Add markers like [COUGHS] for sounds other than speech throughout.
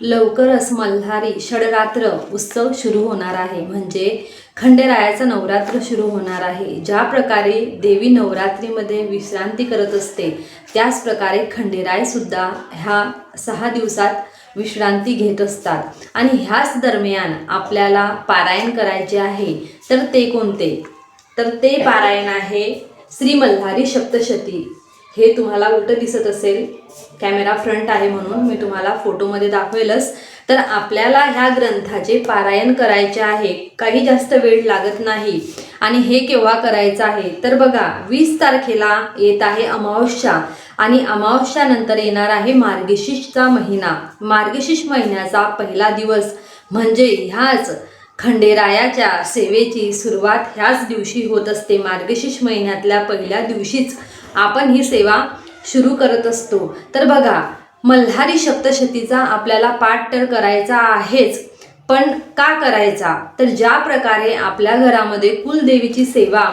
लवकरच मल्हारी षडरात्र उत्सव सुरू होणार आहे. म्हणजे खंडेरायाचं नवरात्र सुरू होणार आहे. ज्या प्रकारे देवी नवरात्रीमध्ये विश्रांती करत असते त्याच प्रकारे खंडेरायसुद्धा ह्या सहा दिवसात विश्रांती घेत असतात. आणि ह्याच दरम्यान आपल्याला पारायण करायचे आहे. तर ते कोणते? तर ते पारायण आहे श्री मल्हारी सप्तशती. हे तुम्हाला उलटं दिसत असेल. कॅमेरा फ्रंट आहे म्हणून मी तुम्हाला फोटोमध्ये दाखवेलच. तर आपल्याला ह्या ग्रंथाचे पारायण करायचे आहे. काही जास्त वेळ लागत नाही. आणि हे केव्हा करायचं आहे? तर बघा वीस तारखेला येत आहे अमावस्या. आणि अमावस्यानंतर येणार आहे मार्गशीषचा महिना. मार्गशीष महिन्याचा पहिला दिवस म्हणजे ह्याच खंडेरायाच्या सेवेची सुरुवात ह्याच दिवशी होत असते. मार्गशीष महिन्यातल्या पहिल्या दिवशीच. आपण ही सेवा सुरू करत असतो. तर बघा मल्हारी सप्तशतीचा आपल्याला पाठ तर करायचा आहेच पण का करायचा? तर ज्या प्रकारे आपल्या घरामध्ये कुलदेवीची सेवा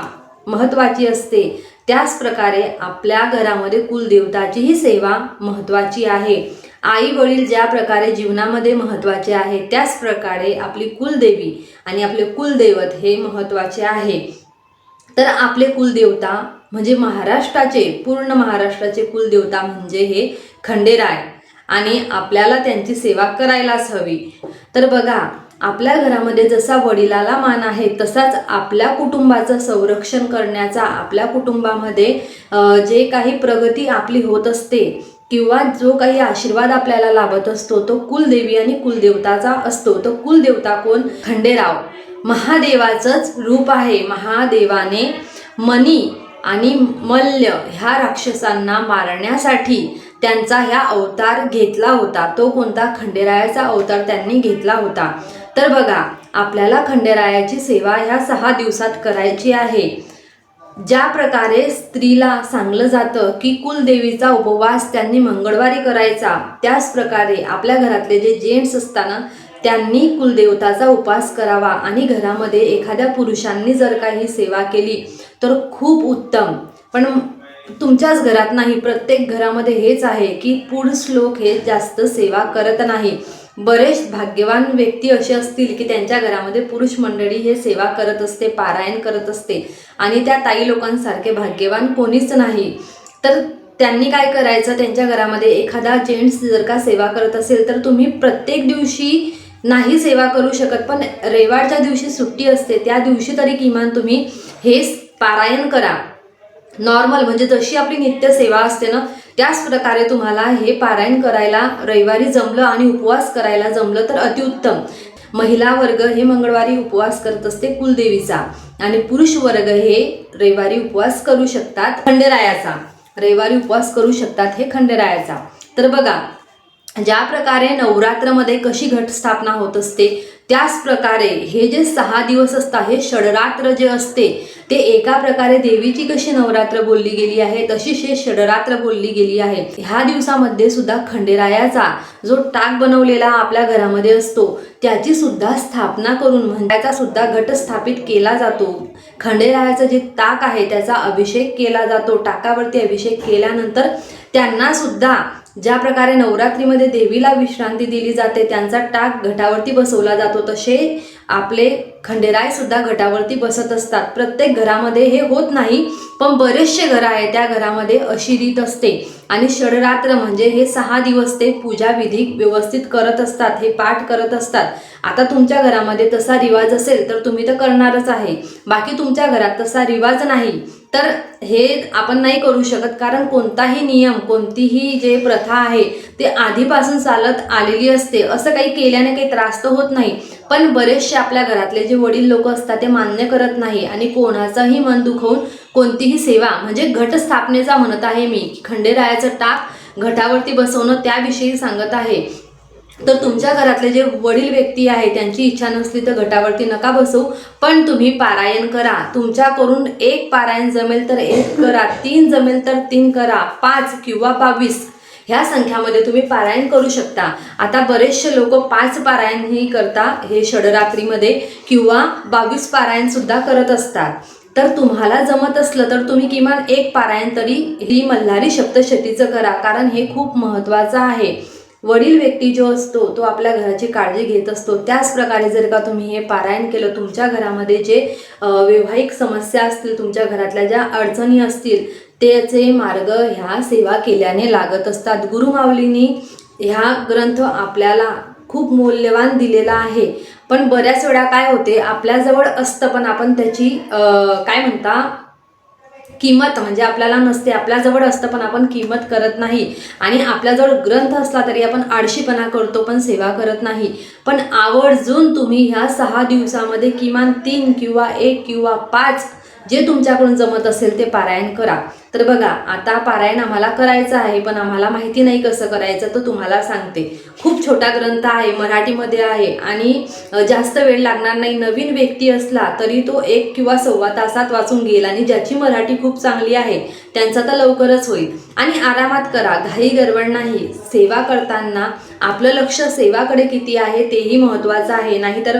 महत्त्वाची असते त्याच प्रकारे आपल्या घरामध्ये कुलदेवताचीही सेवा महत्त्वाची आहे. आई वडील ज्या प्रकारे जीवनामध्ये महत्त्वाचे आहे त्याच प्रकारे आपली कुलदेवी आणि आपले कुलदैवत हे महत्त्वाचे आहे. तर आपले कुलदेवता म्हणजे महाराष्ट्राचे पूर्ण महाराष्ट्राचे कुलदेवता म्हणजे हे खंडेराय. आणि आपल्याला त्यांची सेवा करायलाच हवी. तर बघा आपल्या घरामध्ये जसा वडिलाला मान आहे तसाच आपल्या कुटुंबाचं संरक्षण करण्याचा आपल्या कुटुंबामध्ये जे काही प्रगती आपली होत असते किंवा जो काही आशीर्वाद आपल्याला लाभत असतो तो कुलदेवी आणि कुलदेवताचा असतो. तो कुलदेवता कोण? खंडेराव. महादेवाचंच रूप आहे. महादेवाने मनी आणि मल्ल ह्या राक्षसांना मारण्यासाठी त्यांचा ह्या अवतार घेतला होता. तो कोणता? खंडेरायाचा अवतार त्यांनी घेतला होता. तर बघा आपल्याला खंडेरायाची सेवा ह्या सहा दिवसात करायची आहे. ज्या प्रकारे स्त्रीला सांगलं जातं की कुलदेवीचा उपवास त्यांनी मंगळवारी करायचा त्याच प्रकारे आपल्या घरातले जे जेंट्स असताना त्यांनी कुलदेवताचा उपवास करावा आणि घरामध्ये एखाद्या पुरुषांनी जर काही सेवा केली तर खूप उत्तम. पण तुमच्याच घरात नाही प्रत्येक घरामध्ये हेच आहे की पुरुष लोक हे जास्त सेवा करत नाही. बरेच भाग्यवान व्यक्ती असे असतील की त्यांच्या घरामध्ये पुरुष मंडळी हे सेवा करत असते पारायण करत असते. आणि त्या ताई लोकांसारखे भाग्यवान कोणीच नाही. तर त्यांनी काय करायचं? त्यांच्या घरामध्ये एखादा जेंट्स जर का सेवा करत असेल तर तुम्ही प्रत्येक दिवशी नाही सेवा करू शकत पण रविवारच्या दिवशी सुट्टी असते त्या दिवशी तरी किमान तुम्ही हे पारायण करा. नॉर्मल म्हणजे जशी आपली नित्य सेवा असते ना त्याच प्रकारे तुम्हाला हे पारायण करायला रविवारी जमलं आणि उपवास करायला जमलं तर अतिउत्तम. महिला वर्ग हे मंगळवारी उपवास करत असते कुलदेवीचा आणि पुरुष वर्ग हे रविवारी उपवास करू शकतात खंडेरायाचा. रविवारी उपवास करू शकतात हे खंडेरायाचा. तर बघा ज्या प्रकारे नवरात्रमध्ये कशी घटस्थापना होत असते त्याच प्रकारे हे जे सहा दिवस असतात हे षडरात्र जे असते ते एका प्रकारे देवीची कशी नवरात्र बोलली गेली आहे तशीच हे षडरात्र बोलली गेली आहे. ह्या दिवसामध्ये सुद्धा खंडेरायाचा जो टाक बनवलेला आपल्या घरामध्ये असतो त्याची सुद्धा स्थापना करून म्हणण्याचा सुद्धा घट स्थापित केला जातो. खंडेरायाचं जे ताक आहे त्याचा अभिषेक केला जातो. टाकावरती अभिषेक केल्यानंतर त्यांना सुद्धा ज्या प्रकारे नवरात्रीमध्ये देवीला विश्रांती दिली जाते त्यांचा टाक घटावरती बसवला जातो तसे आपले खंडेरायसुद्धा घटावरती बसत असतात. प्रत्येक घरामध्ये हे होत नाही पण बरेचसे घरं आहे त्या घरामध्ये अशी रीत असते. आणि षडरात्र म्हणजे हे सहा दिवस ते पूजाविधी व्यवस्थित करत असतात हे पाठ करत असतात. आता तुमच्या घरामध्ये तसा रिवाज असेल तर तुम्ही तर करणारच आहे. बाकी तुमच्या घरात तसा रिवाज नाही. तर हे आपण नाही करू शकत कारण कोणताही नियम कोणतीही जे प्रथा आहे ते आधीपासून चालत आलेली असते. असं काही केल्याने काही त्रास तर होत नाही. पण बरेचसे आपल्या घरातले जे वडील लोक असतात ते मान्य करत नाही आणि कोणाचंही मन दुखवून कोणतीही सेवा म्हणजे घटस्थापनेचा म्हणत आहे मी खंडेरायाचं टाक घटावरती बसवणं त्याविषयी सांगत आहे. तर तुमच्या घरातले जे वडील व्यक्ती आहे त्यांची इच्छा नसली तर घटावरती नका बसवू पण तुम्ही पारायण करा. तुमच्याकडून एक पारायण जमेल तर एक करा. तीन जमेल तर तीन करा. पाच किंवा बावीस. ह्या संख्यामध्ये तुम्ही पारायण करू शकता. आता बरेचसे लोक पाच पारायणही करता हे षडरात्रीमध्ये किंवा बावीस पारायणसुद्धा करत असतात. तर तुम्हाला जमत असलं तर तुम्ही किमान एक पारायण तरी ही मल्हारी सप्तशतीचं करा. कारण हे खूप महत्त्वाचं आहे. वडील व्यक्ती जो असतो तो आपल्या घराची काळजी घेत असतो. त्याच प्रकारे जर का तुम्ही हे पारायण केलं तुमच्या घरामध्ये जे वैवाहिक समस्या असतील तुमच्या घरातल्या ज्या अडचणी असतील त्याचे मार्ग ह्या सेवा केल्याने लागत असतात. गुरुमाऊलींनी ह्या ग्रंथ आपल्याला खूप मौल्यवान दिलेला आहे. पण बऱ्याच वेळा काय होते आपल्याजवळ असतं पण आपण त्याची काय म्हणता किंमत म्हणजे आपल्याला नसते आपल्याजवळ असतं पण आपण किंमत करत नाही. आणि आपल्याजवळ ग्रंथ असला तरी आपण आळशीपणा करतो पण सेवा करत नाही. पण आवर्जून तुम्ही ह्या सहा दिवसामध्ये किमान तीन किंवा एक किंवा पाच जे तुमच्याकडून जमत असेल ते पारायण करा. तर बघा आता पारायण आम्हाला करायचं आहे पण आम्हाला माहिती नाही कसं करायचं तर तुम्हाला सांगते. खूप छोटा ग्रंथ आहे मराठीमध्ये आहे आणि जास्त वेळ लागणार नाही. नवीन व्यक्ती असला तरी तो एक किंवा सव्वा तासात वाचून घेईल आणि ज्याची मराठी खूप चांगली आहे त्यांचा तर लवकरच होईल. आणि आरामात करा घाई गडबड नाही. सेवा करताना आपलं लक्ष सेवाकडे किती आहे तेही महत्त्वाचं आहे. नाहीतर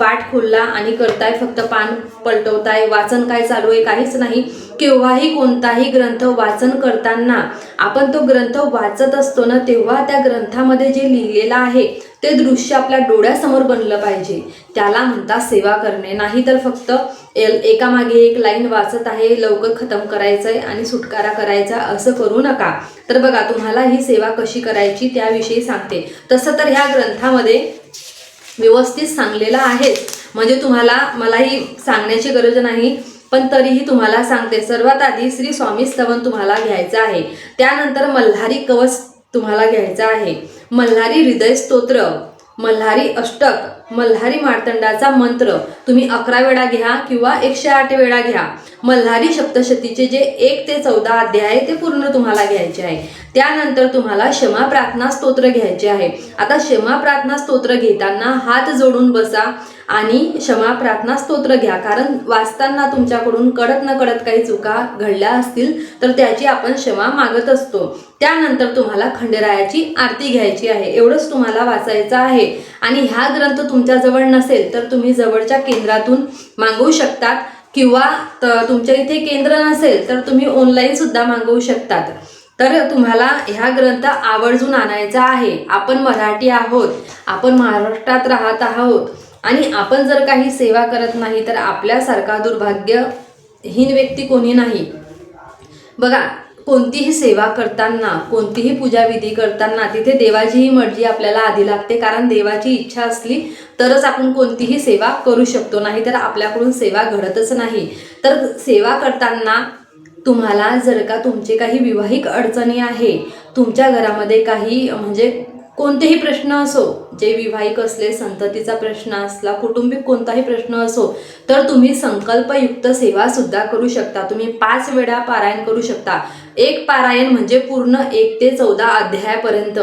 पाठ खोलला आणि करताय फक्त पान पलटवताय वाचन काय चालू आहे काहीच नाही. केव्हाही कोणताही ग्रंथ वाचन करताना आपण तो ग्रंथ वाचत असतो ना तेव्हा त्या ग्रंथामध्ये जे लिहिलेलं आहे ते दृश्य आपल्या डोळ्यासमोर बनलं पाहिजे. त्याला म्हणतात सेवा करणे. नाही तर फक्त एल एकामागे एक लाईन वाचत आहे लवकर खतम करायचं आहे आणि सुटकारा करायचा असं करू नका. तर बघा तुम्हाला ही सेवा कशी करायची त्याविषयी सांगते. तसं तर ह्या ग्रंथामध्ये व्यवस्थित सांगलेलं आहे. म्हणजे तुम्हाला मलाही सांगण्याची गरज नाही. पण तरीही तुम्हाला सांगते सर्वात आधी श्री स्वामी स्तवन तुम्हाला घ्यायचं आहे. त्यानंतर मल्हारी कवच तुम्हाला घ्यायचा आहे. मल्हारी हृदय स्तोत्र मल्हारी अष्टक मल्हारी मार्तंडाचा मंत्र तुम्ही अकरा वेळा घ्या किंवा एकशे आठ वेळा घ्या. मल्हारी सप्तशतीचे जे एक ते चौदा अध्याय आहे ते पूर्ण तुम्हाला घ्यायचे आहे. त्यानंतर तुम्हाला क्षमा प्रार्थना स्तोत्र घ्यायचे आहे. आता क्षमा प्रार्थना स्तोत्र घेताना हात जोडून बसा. आणि क्षमा प्रार्थना स्तोत्र घ्या. कारण वाचताना तुमच्याकडून कडत न कडत काही चुका घडल्या असतील तर त्याची आपण क्षमा मागत असतो. त्यानंतर तुम्हाला खंडेरायाची आरती घ्यायची आहे. एवढंच तुम्हाला वाचायचं आहे. आणि हा ग्रंथ तुमच्याजवळ नसेल तर तुम्ही जवळच्या केंद्रातून मागवू शकतात. किंवा तुमच्या इथे केंद्र नसेल तर तुम्ही ऑनलाईन सुद्धा मागवू शकतात. तर तुम्हाला ह्या ग्रंथ आवर्जून आणायचा आहे. आपण मराठी आहोत. आपण महाराष्ट्रात राहत आहोत. आणि आपण जर काही सेवा करत नाही तर आपल्यासारखा दुर्भाग्यहीन व्यक्ती कोणी नाही. बघा कोणतीही सेवा करताना कोणतीही पूजाविधी करताना तिथे देवाचीही मर्जी आपल्याला आधी लागते. कारण देवाची इच्छा असली तरच आपण कोणतीही सेवा करू शकतो. नाही तर आपल्याकडून सेवा घडतच नाही. तर सेवा करताना तुम्हाला जर का तुमचे काही विवाहिक अडचणी आहे तुमच्या घरामध्ये काही म्हणजे कोणतेही प्रश्न असो जे विवाहिक असले संततीचा प्रश्न असला कुटुंबिक कोणताही प्रश्न असो तर तुम्ही संकल्पयुक्त सेवा सुद्धा करू शकता. तुम्ही पाच वेळा पारायण करू शकता. एक पारायण म्हणजे पूर्ण एक ते चौदा अध्यायापर्यंत.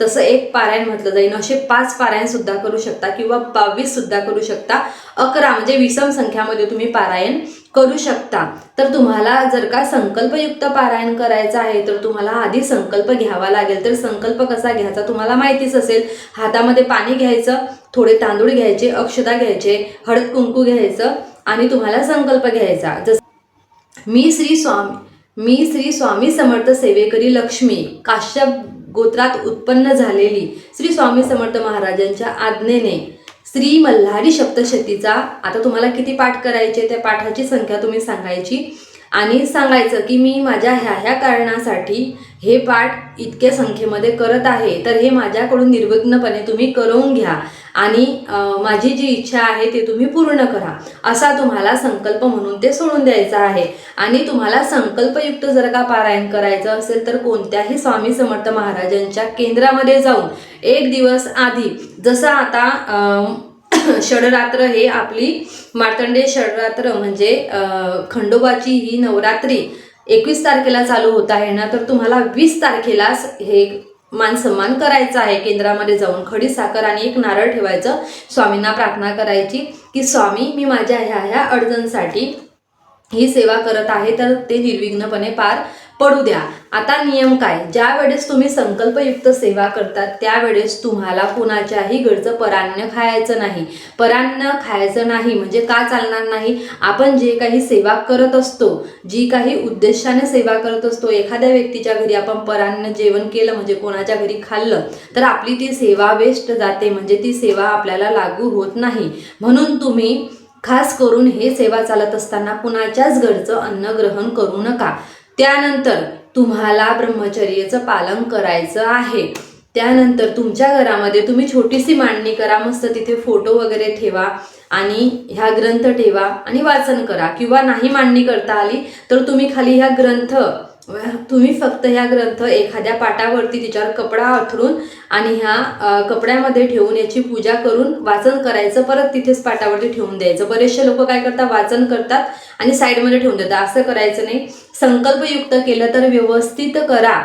तसं एक पारायण म्हटलं जाईल असे पाच पारायण सुद्धा करू शकता किंवा बावीस सुद्धा करू शकता. अकरा म्हणजे विषम संख्यामध्ये तुम्ही पारायण करू शकता. तर तुम्हाला जर का संकल्पयुक्त पारायण करायचं आहे तर तुम्हाला आधी संकल्प घ्यावा लागेल. तर संकल्प कसा घ्यायचा तुम्हाला माहितीच असेल. हातामध्ये पाणी घ्यायचं थोडे तांदूळ घ्यायचे अक्षता घ्यायचे हळद कुंकू घ्यायचं आणि तुम्हाला संकल्प घ्यायचा. जस मी श्री स्वामी मी श्री स्वामी समर्थ सेवेकरी लक्ष्मी काश्यप गोत्रात उत्पन्न झालेली श्री स्वामी समर्थ महाराजांच्या आज्ञेने श्री मल्हारी सप्तशतीचा आता तुम्हाला किती पाठ करायचे त्या पाठाची संख्या तुम्ही सांगायची. आणि सांगायचं की मी माझ्या ह्या ह्या कारणासाठी हे पाठ इतक्या संख्येमध्ये करत आहे. तर हे माझ्याकडून निर्विघ्नपणे तुम्ही करून घ्या आणि माझी जी इच्छा आहे ते तुम्ही पूर्ण करा. असा तुम्हाला संकल्प म्हणून ते सोडून द्यायचा आहे. आणि तुम्हाला संकल्पयुक्त जर का पारायण करायचं असेल तर कोणत्याही स्वामी समर्थ महाराजांच्या केंद्रामध्ये जाऊन एक दिवस आधी जसं आता [COUGHS] षडरात्र हे आपली मार्तंडे षडरात्र म्हणजे खंडोबाची ही नवरात्री एकवीस तारखेला चालू होत आहे ना तर तुम्हाला वीस तारखेलाच हे मान सन्मान करायचा आहे. केंद्रामध्ये जाऊन खडी साखर आणि एक नारळ ठेवायचं. स्वामींना प्रार्थना करायची की स्वामी मी माझ्या ह्या ह्या अडचणसाठी ही सेवा करत आहे तर ते निर्विघ्नपणे पार पडू द्या. आता नियम काय? ज्या वेळेस तुम्ही संकल्पयुक्त सेवा करतात त्यावेळेस तुम्हाला कुणाच्याही घरचं परान्न खायचं नाही. परान्न खायचं नाही म्हणजे का चालणार नाही? आपण जे काही सेवा करत असतो जी काही उद्देशाने सेवा करत असतो एखाद्या व्यक्तीच्या घरी आपण परान्न जेवण केलं म्हणजे कोणाच्या घरी खाल्लं तर आपली ती सेवा वेस्ट जाते म्हणजे ती सेवा आपल्याला लागू होत नाही. म्हणून तुम्ही खास करून हे सेवा चालत असताना कुणाच्याच घरचं अन्न ग्रहण करू नका. त्यानंतर तुम्हाला ब्रह्मचर्याचं पालन करायचं आहे. त्यानंतर तुमच्या घरामध्ये तुम्ही छोटीशी मांडणी करा मस्त तिथे फोटो वगैरे ठेवा आणि ह्या ग्रंथ ठेवा आणि वाचन करा. किंवा नाही मांडणी करता आली तर तुम्ही खाली ह्या ग्रंथ तुम्ही फक्त ह्या ग्रंथ एखाद्या पाटावरती तिच्यावर कपडा अथरून आणि ह्या कपड्यामध्ये ठेवून याची पूजा करून वाचन करायचं परत तिथेच पाटावरती ठेवून द्यायचं. बरेचसे लोक काय करतात वाचन करतात आणि साईडमध्ये ठेवून देतात. असं करायचं नाही. संकल्पयुक्त केलं तर व्यवस्थित करा.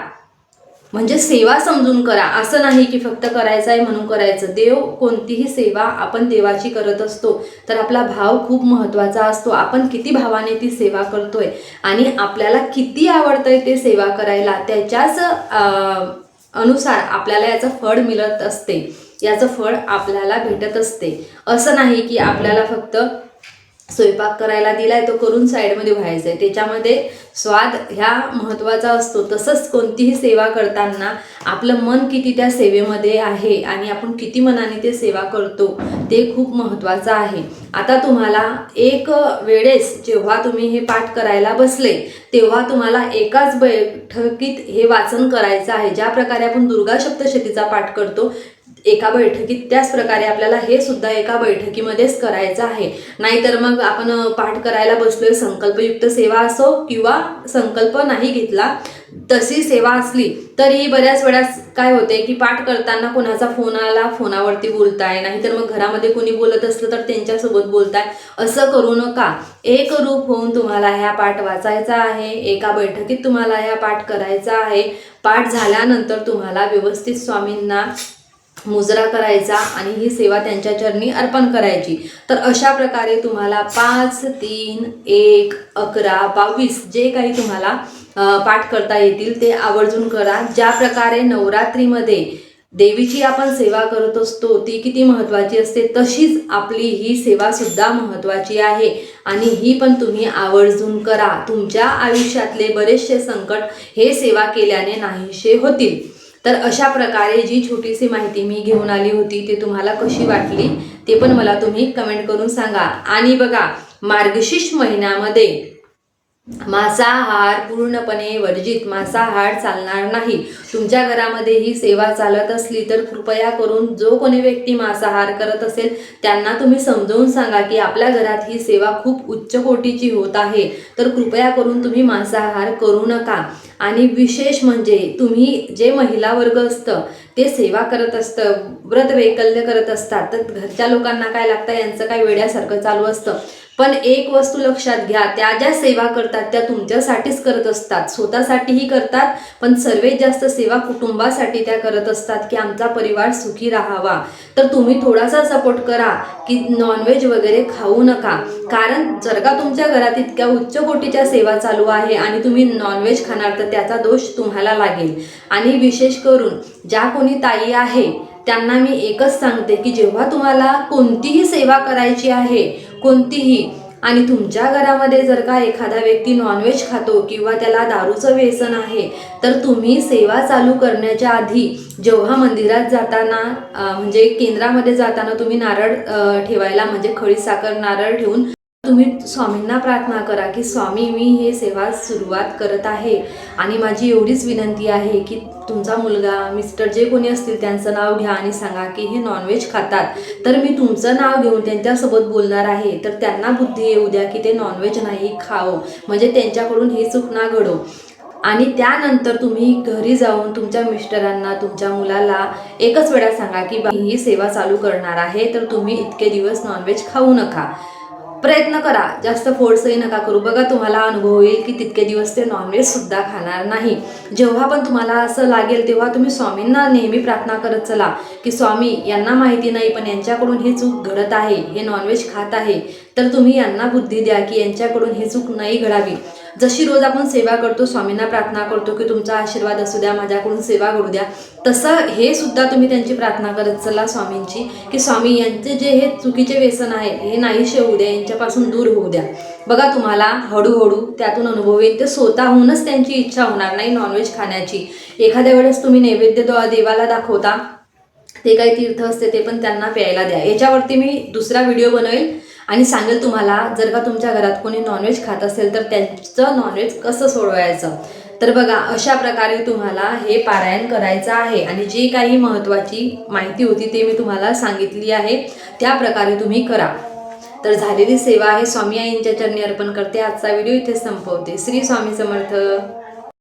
म्हणजे सेवा समजून करा. असं नाही की फक्त करायचं आहे म्हणून करायचं. देव कोणतीही सेवा आपण देवाची करत असतो. तर आपला भाव खूप महत्त्वाचा असतो. आपण किती भावाने ती सेवा करतोय आणि आपल्याला किती आवडतंय ते सेवा करायला त्याच्याच अनुसार आपल्याला याचं फळ मिळत असते. याचं फळ आपल्याला भेटत असते. असं नाही की आपल्याला फक्त स्वयंपाक करायला दिलाय तो करून साईडमध्ये व्हायचा आहे त्याच्यामध्ये स्वाद ह्या महत्त्वाचा असतो. तसंच कोणतीही सेवा करताना आपलं मन किती त्या सेवेमध्ये आहे आणि आपण किती मनाने ते सेवा करतो ते खूप महत्त्वाचं आहे. आता तुम्हाला एक वेळेस जेव्हा तुम्ही हे पाठ करायला बसले तेव्हा तुम्हाला एकाच बैठकीत हे वाचन करायचं आहे. ज्या प्रकारे आपण दुर्गा सप्तशतीचा पाठ करतो एका बैठकीत त्याच प्रकारे आपल्याला हे सुद्धा एका बैठकीमध्येच करायचं आहे. नाहीतर मग आपण पाठ करायला बसलोय संकल्पयुक्त सेवा असो किंवा संकल्प नाही घेतला तशी सेवा असली तरीही बऱ्याच वेळास काय होते की पाठ करताना कोणाचा फोन आला फोनावरती बोलताय नाहीतर मग घरामध्ये कोणी बोलत असलं तर त्यांच्यासोबत बोलताय असं करू नका. एक रूप होऊन तुम्हाला ह्या पाठ वाचायचा आहे एका बैठकीत तुम्हाला ह्या पाठ करायचा आहे. पाठ झाल्यानंतर तुम्हाला व्यवस्थित स्वामींना मुजरा करायचा आणि ही सेवा त्यांच्या चरणी अर्पण करायची. तर अशा प्रकारे तुम्हाला पाच तीन एक अकरा बावीस जे काही तुम्हाला पाठ करता येतील ते आवर्जून करा. ज्या प्रकारे नवरात्रीमध्ये देवीची आपण सेवा करत असतो ती किती महत्त्वाची असते तशीच आपली ही सेवासुद्धा महत्त्वाची आहे. आणि ही पण तुम्ही आवर्जून करा. तुमच्या आयुष्यातले बरेचसे संकट हे सेवा केल्याने नाहीसे होतील. तर अशा प्रकारे जी छोटीशी माहिती मी घेऊन आली होती ती तुम्हाला कशी वाटली ते पण मला तुम्ही कमेंट करून सांगा. आणि बघा मार्गशीर्ष महिन्यामध्ये मांसाहार पूर्णपणे वर्जित मांसाहार चालणार नाही. तुमच्या घरामध्ये ही सेवा चालत असली तर कृपया करून जो कोणी व्यक्ती मांसाहार करत असेल त्यांना तुम्ही समजावून सांगा की आपल्या घरात ही सेवा खूप उच्च कोटीची होत आहे. तर कृपया करून तुम्ही मांसाहार करू नका. आणि विशेष म्हणजे तुम्ही जे महिला वर्ग असतं ते सेवा करत असतं व्रत वैकल्य करत असतात. तर घरच्या लोकांना काय लागतं? यांचं काय वेड्यासारखं चालू असतं. पण एक वस्तू लक्षात घ्या त्या ज्या सेवा करतात त्या तुमच्यासाठीच करत असतात. स्वतःसाठीही करतात पण सर्वात जास्त सेवा कुटुंबासाठी त्या करत असतात की आमचा परिवार सुखी राहावा. तर तुम्ही थोडासा सपोर्ट करा की नॉनव्हेज वगैरे खाऊ नका. कारण जर का तुमच्या घरात इतक्या उच्च कोटीच्या सेवा चालू आहे आणि तुम्ही नॉनव्हेज खाणार तर त्याचा दोष तुम्हाला लागेल. आणि विशेष करून ज्या कोणी ताई आहे त्यांना मी एकच सांगते की जेव्हा तुम्हाला कोणतीही सेवा करायची आहे कोणतीही आणि तुमच्या घरामध्ये जर का एखादा व्यक्ती नॉनव्हेज खातो किंवा त्याला दारूचं व्यसन आहे तर तुम्ही सेवा चालू करण्याच्या आधी जेव्हा मंदिरात जाताना म्हणजे केंद्रामध्ये जाताना तुम्ही नारळ ठेवायला म्हणजे खडी साखर नारळ ठेवून तुम्ही स्वामींना प्रार्थना करा की स्वामी मी हे सेवा सुरुवात करत आहे. आणि माझी एवढीच विनंती आहे की तुमचा मुलगा मिस्टर जे कोणी असतील त्यांचं नाव घ्या आणि सांगा की हे नॉनव्हेज खातात. तर मी तुमचं नाव घेऊन त्यांच्यासोबत बोलणार आहे. तर त्यांना बुद्धी येऊ द्या की ते नॉनव्हेज नाही खावं. म्हणजे त्यांच्याकडून हे चूक ना घडो. आणि त्यानंतर तुम्ही घरी जाऊन तुमच्या मिस्टरांना तुमच्या मुलाला एकच वेळा सांगा की ही सेवा चालू करणार आहे तर तुम्ही इतके दिवस नॉनव्हेज खाऊ नका. प्रयत्न करा. जास्त फोर्सही नका करू. बघा तुम्हाला अनुभव होईल की तितके दिवस ते नॉनव्हेजसुद्धा खाणार नाही. जेव्हा पण तुम्हाला असं लागेल तेव्हा तुम्ही स्वामींना नेहमी प्रार्थना करत चला की स्वामी यांना माहिती नाही पण यांच्याकडून ही चूक घडत आहे. हे नॉनव्हेज खात आहे. तर तुम्ही यांना बुद्धी द्या की यांच्याकडून ही चूक नाही घडावी. जशी रोज आपण सेवा करतो स्वामींना प्रार्थना करतो की तुमचा आशीर्वाद असू द्या माझ्याकडून सेवा करू द्या तसं हे सुद्धा तुम्ही त्यांची प्रार्थना करत चला स्वामींची की स्वामी यांचे जे हे चुकीचे व्यसन आहे हे नाहीसे होऊ द्या यांच्यापासून दूर होऊ द्या. बघा तुम्हाला हळूहळू त्यातून अनुभव येईल ते स्वतःहूनच त्यांची इच्छा होणार नाही नॉनव्हेज खाण्याची. एखाद्या वेळेस तुम्ही नैवेद्य देवाला दाखवता ते काही तीर्थ असते ते पण त्यांना प्यायला द्या. याच्यावरती मी दुसरा व्हिडिओ बनवेल. आणि सांगेल तुम्हाला जर का तुमच्या घरात कोणी नॉनव्हेज खात असेल तर त्यांचं नॉनव्हेज कसं सोडवायचं? तर बघा अशा प्रकारे तुम्हाला हे पारायण करायचं आहे. आणि जी काही महत्त्वाची माहिती होती ते मी तुम्हाला सांगितली आहे. त्या प्रकारे तुम्ही करा. तर झालेली सेवा आहे. स्वामी आईंच्या चरणी अर्पण करते. आजचा व्हिडिओ इथे संपवते. श्री स्वामी समर्थ.